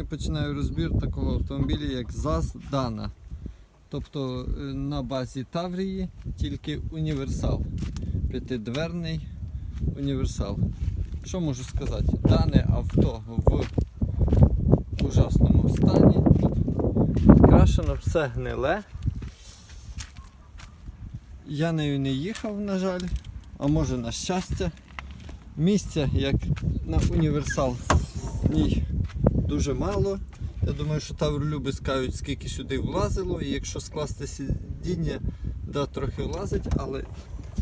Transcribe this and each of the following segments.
Я починаю розбір такого автомобіля, як ЗАЗ Дана. Тобто е, на базі Таврії тільки універсал. П'ятидверний універсал. Що можу сказати? Дане авто в ужасному стані. Крашено все гниле. Я нею не їхав, на жаль, а може на щастя. Місця, як на універсал, в ній дуже мало. Я думаю, що тавролюби скажуть, скільки сюди влазило, і якщо скласти сидіння, да, трохи влазить, але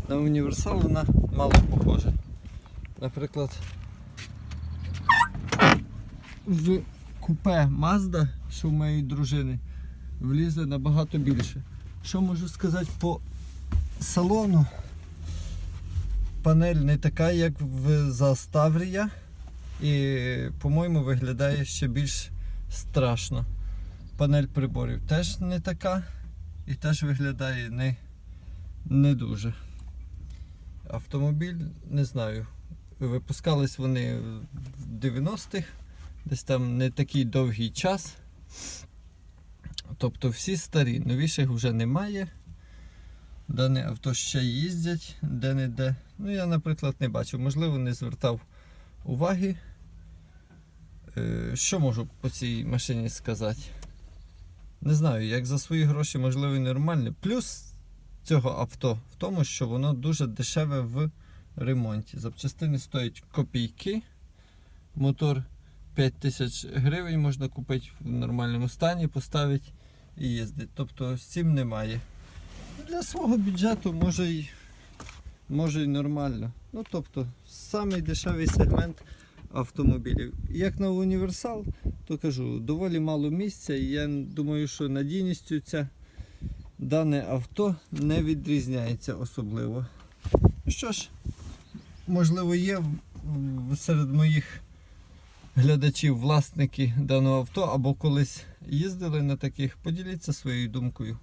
на універсал вона мало похожа. Наприклад, в купе Mazda, що в моєї дружини, влізли набагато більше. Що можу сказати по салону? Панель не така, як в Заставрія. І, по-моєму, виглядає ще більш страшно. Панель приборів теж не така і теж виглядає не, не дуже. Автомобіль, не знаю. Випускались вони в 90-х, десь там не такий довгий час. Тобто всі старі, новіших вже немає. Дане авто ще їздять де-не-де. Ну, я, наприклад, не бачив, можливо, не звертав уваги. Е, Що можу по цій машині сказати? Не знаю, як за свої гроші, можливо, і нормально. Плюс цього авто в тому, що воно дуже дешеве в ремонті. Запчастини стоять копійки. Мотор 5 тисяч гривень можна купити в нормальному стані, поставити і їздити. Тобто з немає. Для свого бюджету може й, може й нормально. Ну тобто, самий дешевий сегмент автомобілів. Як на універсал, то кажу, доволі мало місця, і я думаю, що надійністю це дане авто не відрізняється особливо. Що ж, можливо, є серед моїх глядачів власники даного авто або колись їздили на таких, поділіться своєю думкою.